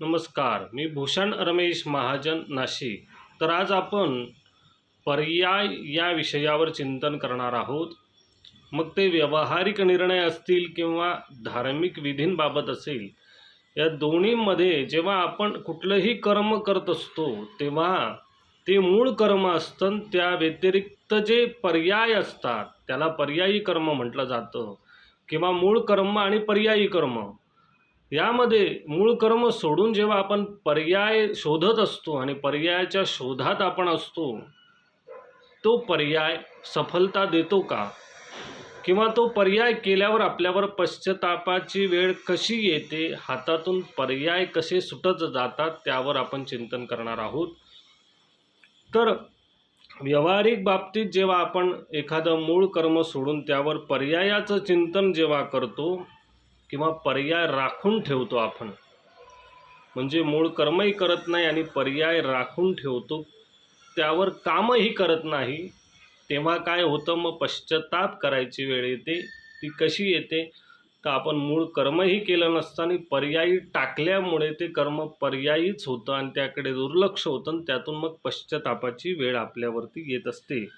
नमस्कार मी भूषण रमेश महाजन नाशिक. तर आज आपण पर्याय या विषयावर चिंतन करणार आहोत. मग ते व्यवहारिक निर्णय असतील किंवा धार्मिक विधींबाबत असेल या दोन्हीमध्ये जेव्हा आपण कुठलंही कर्म करत असतो तेव्हा ते मूळ कर्म असतं त्या व्यतिरिक्त जे पर्याय असतात त्याला पर्यायी कर्म म्हटलं जातं. किंवा मूळ कर्म आणि पर्यायी कर्म. यामध्ये मूळ कर्म सोडून जेव्हा आपण पर्याय शोधत असतो आणि पर्यायाच्या शोधात आपण असतो तो पर्याय सफलता देतो का? किंवा तो पर्याय केल्यावर आपल्यावर पश्चातापाची वेळ कशी येते? हातातून पर्याय कसे सुटत जातात त्यावर आपण चिंतन करणार आहोत. तर व्यावहारिक बाबतीत जेव्हा आपण एखादं मूळ कर्म सोडून त्यावर पर्यायाचं चिंतन जेव्हा करतो किंवा पर्याय राखून ठेवतो आपण. म्हणजे मूळ कर्मही करत नाही आणि पर्याय राखून ठेवतो. त्यावर कामही करत नाही. तेव्हा काय होतं? मग पश्चाताप करायची वेळ येते. ती कशी येते? तर आपण मूळ कर्मही केलं नसताना पर्यायी टाकल्यामुळे ते कर्म पर्यायीच होतं आणि त्याकडे दुर्लक्ष होतं आणि त्यातून मग पश्चातापाची वेळ आपल्यावरती येत असते.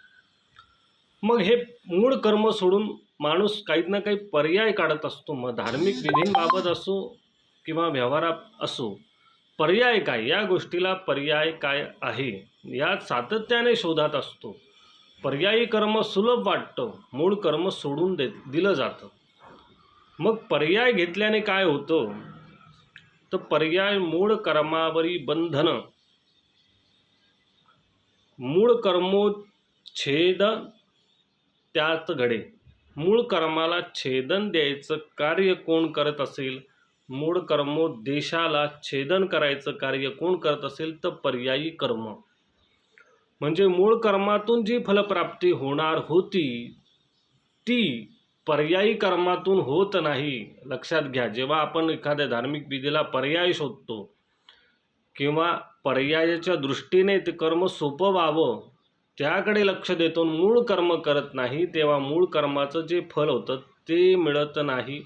मग हे मूळ कर्म सोडून माणूस काही ना काही पर्याय काढत असतो. मग धार्मिक विधींबाबत असो किंवा व्यवहारात असो पर्याय काय? या गोष्टीला पर्याय काय आहे? या सातत्याने शोधात असतो. पर्यायी कर्म सुलभ वाटतं. मूळ कर्म सोडून दे दिलं जातं. मग पर्याय घेतल्याने काय होतं? तर पर्याय मूळ कर्मावरी बंधनं. मूळ कर्मोच्छेद त्यात घडे. मूळ कर्माला छेदन द्यायचं कार्य कोण करत असेल? मूळ कर्मोद्देशाला छेदन करायचं कार्य कोण करत असेल तर पर्यायी कर्म. म्हणजे मूळ कर्मातून जी फलप्राप्ती होणार होती ती पर्यायी कर्मातून होत नाही. लक्षात घ्या जेव्हा आपण एखाद्या धार्मिक विधीला पर्याय शोधतो किंवा पर्यायाच्या दृष्टीने ते कर्म सोपं व्हावं त्याकडे लक्ष देतो मूळ कर्म करत नाही तेव्हा मूळ कर्माचं जे फल होतं ते मिळत नाही.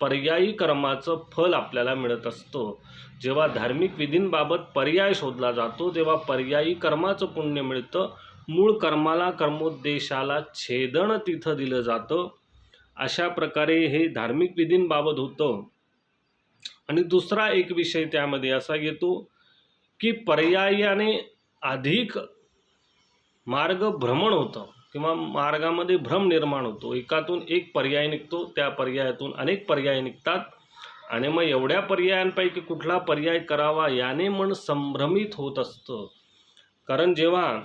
पर्यायी कर्माचं फल आपल्याला मिळत असतं. जेव्हा धार्मिक विधींबाबत पर्याय शोधला जातो तेव्हा पर्यायी कर्माचं पुण्य मिळतं. मूळ कर्माला कर्मोद्देशाला छेदन तिथं दिलं जातं. अशा प्रकारे हे धार्मिक विधींबाबत होतं. आणि दुसरा एक विषय त्यामध्ये असा येतो की पर्यायाने अधिक मार्ग भ्रमण होतं किंवा मार्गामध्ये भ्रम निर्माण होतो. एकातून एक पर्याय निघतो त्या पर्यायातून अनेक पर्याय निघतात. आणि मग एवढ्या पर्यायांपैकी कुठला पर्याय करावा याने मन संभ्रमित होत असतं. कारण जेव्हा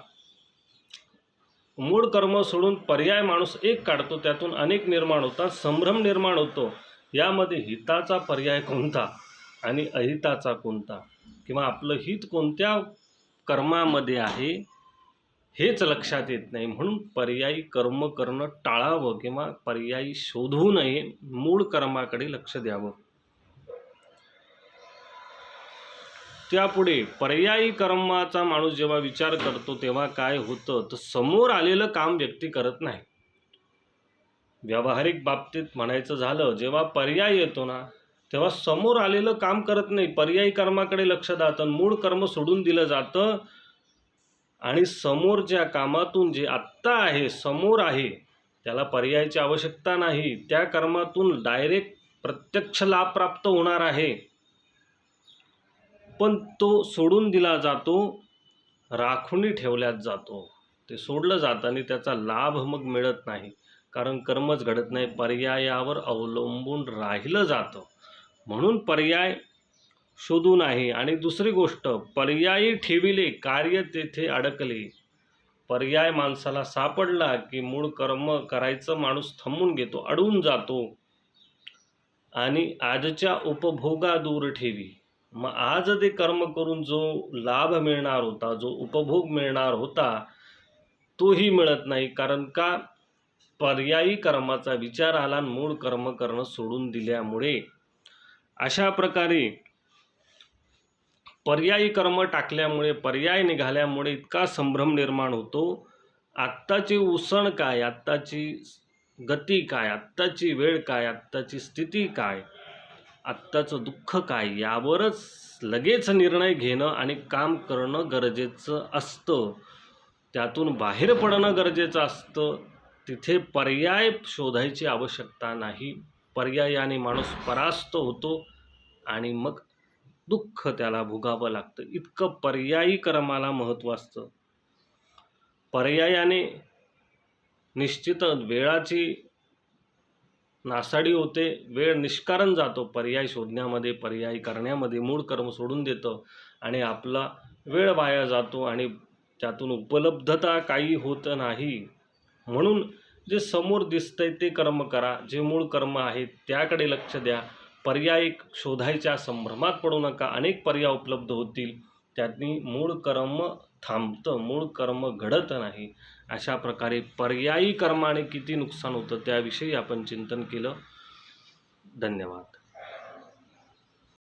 मूळ कर्म सोडून पर्याय माणूस एक काढतो त्यातून अनेक निर्माण होतात संभ्रम निर्माण होतो. यामध्ये हिताचा पर्याय कोणता आणि अहिताचा कोणता? किंवा आपलं हित कोणत्या कर्मामध्ये आहे? हेच लक्षात येत नाही. म्हणून पर्यायी कर्म करणं टाळावं किंवा पर्यायी शोधू नये मूळ कर्माकडे लक्ष द्यावं. त्यापुढे पर्यायी कर्माचा माणूस जेव्हा विचार करतो तेव्हा काय होतं? तर समोर आलेलं काम व्यक्ती करत नाही. व्यावहारिक बाबतीत म्हणायचं झालं जेव्हा पर्याय येतो ना तेव्हा समोर आलेलं काम करत नाही. पर्यायी कर्माकडे लक्ष जातं मूळ कर्म सोडून दिलं जातं. आणि समोरच्या कामातून जे आत्ता आहे समोर आहे त्याला पर्यायाची आवश्यकता नाही. त्या कर्मातून डायरेक्ट प्रत्यक्ष लाभ प्राप्त होणार आहे. पण तो सोडून दिला जातो राखुनी ठेवल्यात जातो. ते सोडलं जातं आणि त्याचा लाभ मग मिळत नाही. कारण कर्मच घडत नाही पर्यायावर अवलंबून राहिलं जातं. म्हणून पर्याय शोधून आहे. आणि दुसरी गोष्ट पर्यायी ठेविले कार्य तेथे अडकले. पर्याय माणसाला सापडला की मूळ कर्म करायचं माणूस थांबून घेतो अडवून जातो. आणि आजच्या उपभोगा दूर ठेवी. मग आज ते कर्म करून जो लाभ मिळणार होता जो उपभोग मिळणार होता तोही मिळत नाही. कारण का? पर्यायी कर्माचा विचार आला आणि मूळ कर्म करणं सोडून दिल्यामुळे. अशा प्रकारे पर्यायी कर्म टाकल्यामुळे पर्याय निघाल्यामुळे इतका संभ्रम निर्माण होतो. आत्ताची उसण काय? आत्ताची गती काय? आत्ताची वेळ काय? आत्ताची स्थिती काय? आत्ताचं दुःख काय? यावरच लगेच निर्णय घेणं आणि काम करणं गरजेचं असतं. त्यातून बाहेर पडणं गरजेचं असतं. तिथे पर्याय शोधायची आवश्यकता नाही. पर्यायाने माणूस परास्त होतो आणि मग दुःख त्याला भोगावं लागतं. इतकं पर्यायी कर्माला महत्त्व असतं. पर्यायाने निश्चित वेळाची नासाडी होते वेळ निष्कारण जातो पर्याय शोधण्यामध्ये पर्याय करण्यामध्ये मूळ कर्म सोडून देतं आणि आपला वेळ वाया जातो आणि त्यातून उपलब्धता काही होत नाही. म्हणून जे समोर दिसतंय ते कर्म करा जे मूळ कर्म आहे त्याकडे लक्ष द्या. पर्याय शोधायच्या संभ्रमात पडू नका. अनेक पर्याय उपलब्ध होतील. त्यांनी मूळ कर्म थांबतं. मूळ कर्म घडत नाही. अशा प्रकारे पर्यायी कर्माने किती नुकसान होतं त्याविषयी आपण चिंतन केलं. धन्यवाद.